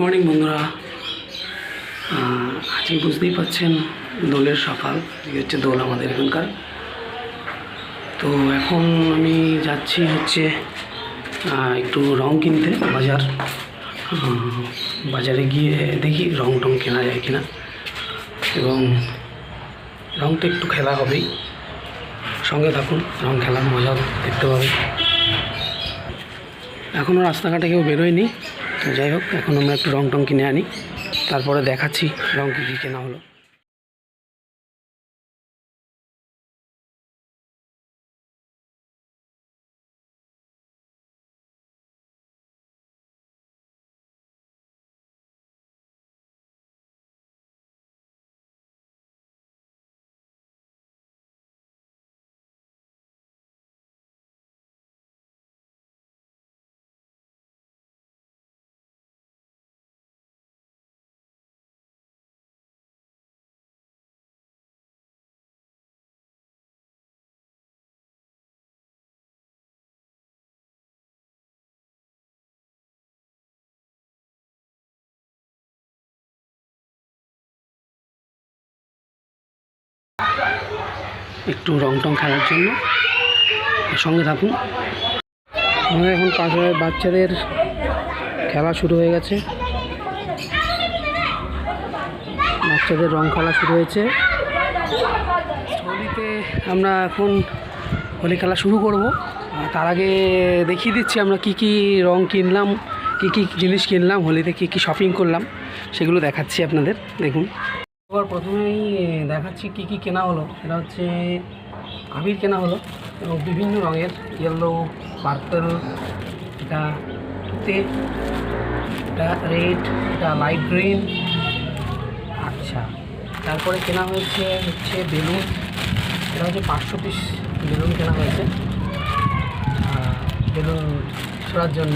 আহ, আজকে বুঝতেই পাচ্ছেন দোলের সকাল। হচ্ছে দোল আমাদের এখানকার। তো এখন আমি যাচ্ছি হচ্ছে একটু রং কিনতে বাজার। বাজারে গিয়ে দেখি রং টং কেনা যায় কিনা। এবং রং তো একটু খেলা হবেই। সঙ্গে থাকুন রং খেলার মজাও দেখতে পাবে এখনও রাস্তাঘাটে কেউ বেরোয়নি। যাই হোক, এখন আমরা একটু রং টং কিনে আনি। তারপরে দেখাচ্ছি রং কী কী কেনা হলো। একটু রং টং খেলার জন্য। সঙ্গে থাকুন। আমাদের এখন হাজার বাচ্চাদের খেলা শুরু হয়ে গেছে। বাচ্চাদের রং খেলা শুরু হয়েছে। হোলিতে আমরা এখন হোলি খেলা শুরু করব। তার আগে দেখিয়ে দিচ্ছি আমরা কি কি রং কিনলাম, কি কি জিনিস কিনলাম, হোলিতে কি কি শপিং করলাম, সেগুলো দেখাচ্ছি আপনাদের। দেখুন। এবার প্রথমেই দেখাচ্ছি কি কি কেনা হলো। সেটা হচ্ছে আবির কেনা হলো এবং বিভিন্ন রঙের ইয়েলো পার্পল এটা এটা রেড এটা লাইট গ্রিন আচ্ছা তারপরে কেনা হয়েছে হচ্ছে বেলুন। এটা হচ্ছে পাঁচশো পিস বেলুন কেনা হয়েছে। বেলুন ছোড়ার জন্য।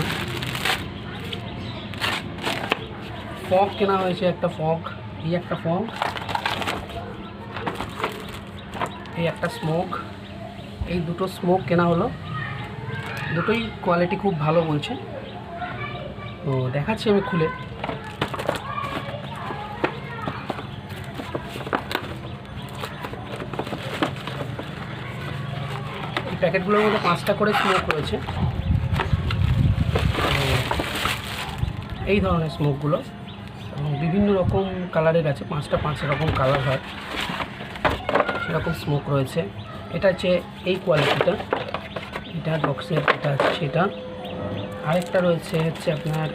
ফগ কেনা হয়েছে, একটা ফগ। এই একটা ফগ এই একটা স্মোক এই দুটো স্মোক কেনা হলো। দুটোই কোয়ালিটি খুব ভালো বলছে। তো দেখাচ্ছি আমি খুলে। এই প্যাকেটগুলোর মধ্যে পাঁচটা করে স্মোক রয়েছে। এই ধরনের স্মোকগুলো এবং বিভিন্ন রকম কালারের আছে, পাঁচটা পাঁচ রকম কালার হয়। সেরকম স্মোক রয়েছে। এটা হচ্ছে এই কোয়ালিটিটা এটা বক্সের এটা হচ্ছে এটা আরেকটা রয়েছে হচ্ছে আপনার,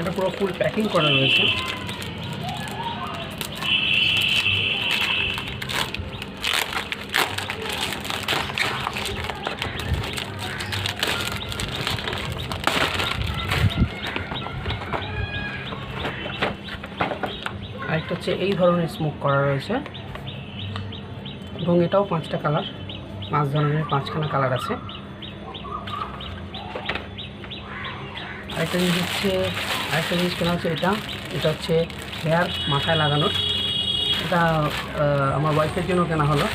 এটা পুরো ফুল প্যাকিং করা রয়েছে। হচ্ছে এই ধরনের স্মোক করা রয়েছে। এবং এটাও পাঁচটা কালার পাঁচ ধরনের, পাঁচখানা কালার আছে। আরেকটা জিনিস হচ্ছে, আরেকটা জিনিস কেনা হচ্ছে এটা এটা হচ্ছে হেয়ার মাথায় লাগানোর। এটা আমার ওয়াইফের জন্য কেনা হলো।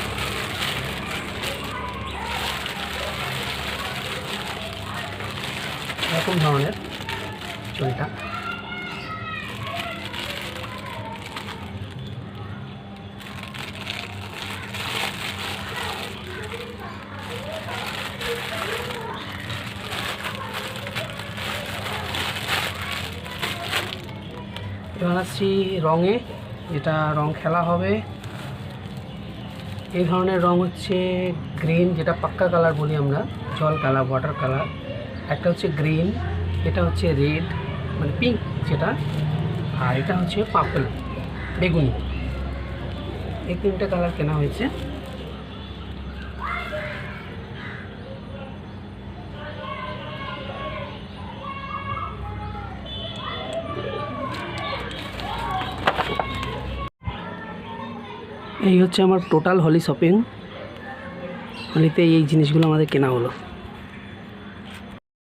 এরকম ধরনের চুলটা আসছি রঙে যেটা রং খেলা হবে। এই ধরনের রং হচ্ছে গ্রিন, যেটা পাক্কা কালার বলি আমরা, জল কালার ওয়াটার কালার। একটা হচ্ছে গ্রিন, এটা হচ্ছে রেড মানে পিঙ্ক যেটা, আর এটা হচ্ছে পার্পল, বেগুনি। এই তিনটে কালার কেনা হয়েছে। এই হচ্ছে আমার টোটাল হলি শপিং হলিতে এই জিনিসগুলো আমাদের কেনা হলো।